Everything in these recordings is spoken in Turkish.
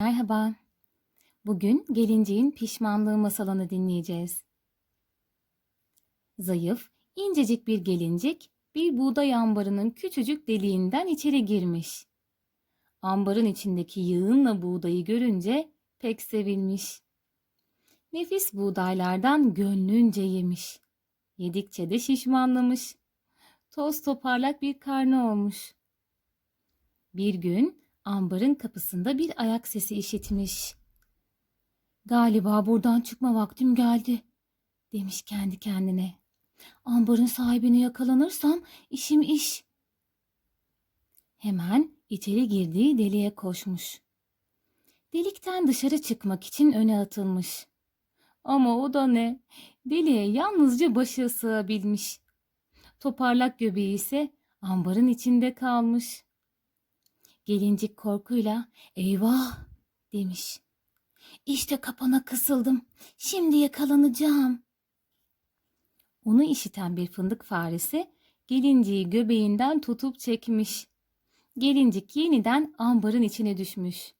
Merhaba. Bugün gelinciğin pişmanlığı masalını dinleyeceğiz. Zayıf, incecik bir gelincik bir buğday ambarının küçücük deliğinden içeri girmiş. Ambarın içindeki yığınla buğdayı görünce pek sevinmiş. Nefis buğdaylardan gönlünce yemiş. Yedikçe de şişmanlamış. Toz toparlak bir karnı olmuş. Bir gün ambarın kapısında bir ayak sesi işitmiş. Galiba buradan çıkma vaktim geldi, demiş kendi kendine. Ambarın sahibine yakalanırsam işim iş. Hemen içeri girdiği deliğe koşmuş. Delikten dışarı çıkmak için öne atılmış. Ama o da ne? Deliğe yalnızca başı sığabilmiş. Toparlak göbeği ise ambarın içinde kalmış. Gelincik korkuyla eyvah demiş. İşte kapana kısıldım. Şimdi yakalanacağım. Onu işiten bir fındık faresi gelinciği göbeğinden tutup çekmiş. Gelincik yeniden ambarın içine düşmüş.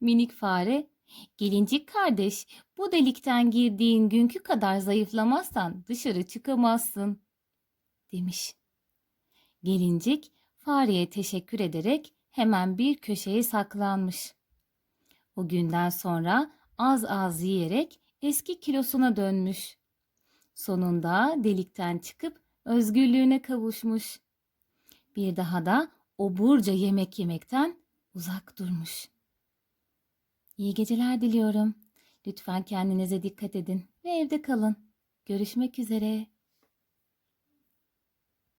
Minik fare, gelincik kardeş bu delikten girdiğin günkü kadar zayıflamazsan dışarı çıkamazsın demiş. Gelincik fareye teşekkür ederek hemen bir köşeye saklanmış. O günden sonra az az yiyerek eski kilosuna dönmüş. Sonunda delikten çıkıp özgürlüğüne kavuşmuş. Bir daha da oburca yemek yemekten uzak durmuş. İyi geceler diliyorum. Lütfen kendinize dikkat edin ve evde kalın. Görüşmek üzere.